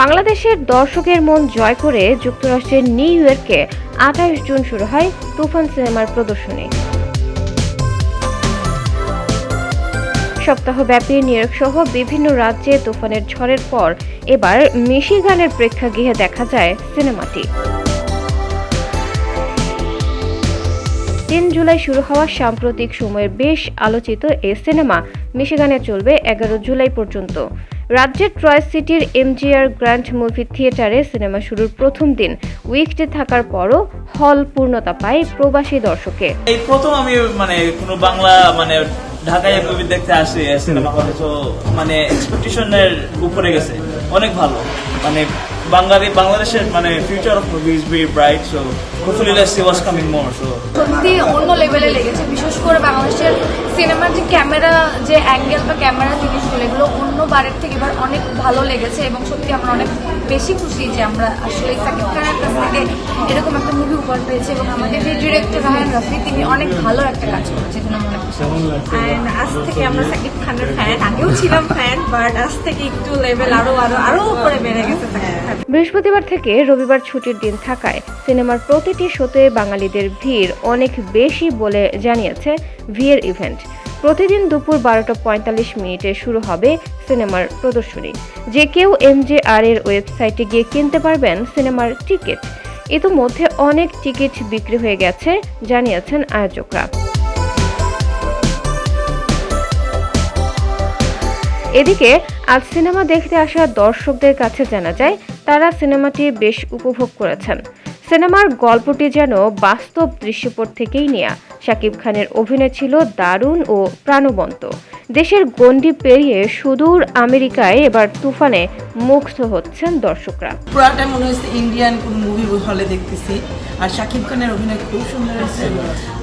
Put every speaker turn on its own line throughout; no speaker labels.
বাংলাদেশের দর্শকের মন জয় করে যুক্তরাষ্ট্রের নিউ ইয়র্কে আঠাশ জুন শুরু হয় তুফান সিনেমার প্রদর্শনী। সপ্তাহব্যাপী নিউইয়র্ক সহ বিভিন্ন রাজ্যে তুফানের ঝড়ের পর এবার মিশিগানের প্রেক্ষাগৃহে দেখা যায় সিনেমাটি। তিন জুলাই শুরু হওয়া সাম্প্রতিক সময়ের বেশ আলোচিত এই সিনেমা মিশিগানে চলবে এগারো জুলাই পর্যন্ত। রাজ্যের ট্রয় সিটির এমজিআর গ্র্যান্ড মুভি থিয়েটারে সিনেমা শুরুর প্রথম দিন উইকডে থাকার পরও হল পূর্ণতা পায় প্রবাসী দর্শকে।
এই প্রথম আমি মানে কোনো বাংলা মানে ঢাকায় মুভি দেখতে আসি সিনেমা হলে তো মানে এক্সপেকটেশনের উপরে গেছে। অনেক ভালো। মানে বাঙালি বাংলাদেশের মানে future of movies be bright so hopefully let's see was coming more so
সত্যি অন্য লেভেলে লেগেছে করে বাংলাদেশের সিনেমার যে ক্যামেরা যে অ্যাঙ্গেল বা ক্যামেরা জিনিসগুলো এগুলো অন্য বারের থেকে এবার অনেক ভালো লেগেছে এবং সত্যি আমরা অনেক বেশি খুশি যে আমরা আসলে সাকিব খানের কাছ থেকে এরকম একটা মুভি উপহার পেয়েছি এবং আমাদের যে ডিরেক্টর রাহান রাফি তিনি অনেক ভালো একটা কাজ করেছে যেটা আমরা
And আজ থেকে আমরা সাকিব খানের ফ্যান আগেও ছিলাম ফ্যান বাট আজ থেকে একটু লেভেল আরও আরও আরও উপরে বেড়ে গেছে
বৃহস্পতিবার থেকে রবিবার ছুটির দিন থাকায় সিনেমার প্রতিটি শোতে বাঙালিদের ভিড় অনেক বেশি বলে জানিয়েছে ভিয়ের ইভেন্ট। প্রতিদিন দুপুর বারোটা পঁয়তাল্লিশ মিনিটে শুরু হবে সিনেমার প্রদর্শনী। যে কেউ এমজেআর এর ওয়েবসাইটে গিয়ে কিনতে পারবেন সিনেমার টিকিট। ইতোমধ্যে অনেক টিকিট বিক্রি হয়ে গেছে, জানিয়েছেন আয়োজকরা। এদিকে, আজ সিনেমা দেখতে আসা দর্শকদের কাছে জানা যায়, তারা সিনেমাটি বেশ উপভোগ করেছেন। সিনেমার গল্পটি যেন বাস্তব দৃশ্যপট থেকেই নেয়া। শাকিব খানের অভিনয় ছিল দারুণ ও প্রাণবন্ত। দেশের গণ্ডি পেরিয়ে সুদূর আমেরিকায় এবার তুফানে মুগ্ধ হচ্ছেন দর্শকরা।
পুরাটা মনে হচ্ছে ইন্ডিয়ান কোন মুভি হলে দেখতেছি। আর শাকিব খানের অভিনয় খুব সুন্দর হয়েছে।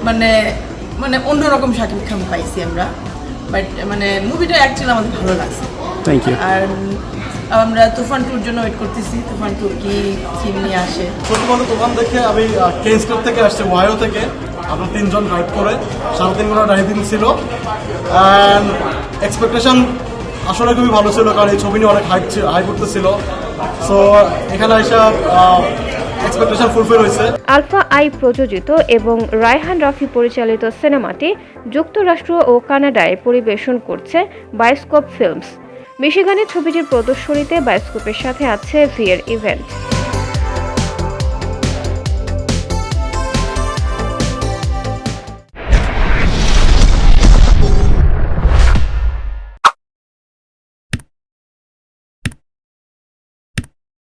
মানে মানে অন্যরকম শাকিব খান পাইছি আমরা। বাট মানে মুভিটা অ্যাকচুয়ালি আমাদের ভালো লাগছে।
থ্যাংক ইউ
আর আমরা তুফান টুর জন্য ওয়েট করতেছি। তুফান টু কি থিম নিয়ে আসে?
প্রথমত দোকান দেখে আমি কেনস্টোর থেকে আসছি ওয়াইও থেকে। আমরা তিনজন ড্রাইভ করে সাড়ে তিন ঘণ্টা ড্রাইভিং ছিল। অ্যান্ড এক্সপেকটেশন আসলে খুবই ভালো ছিল কারণ এই ছবি নিয়ে অনেক হাইপ হাই করতেছিল সো এখানে এসে
আলফা আই প্রযোজিত এবং রায়হান রাফি পরিচালিত সিনেমাটি যুক্তরাষ্ট্র ও কানাডায় পরিবেশন করছে বায়োস্কোপ ফিল্মস। মিশিগানে ছবিটির প্রদর্শনীতে বায়োস্কোপের সাথে আছে ভিয়ের ইভেন্ট।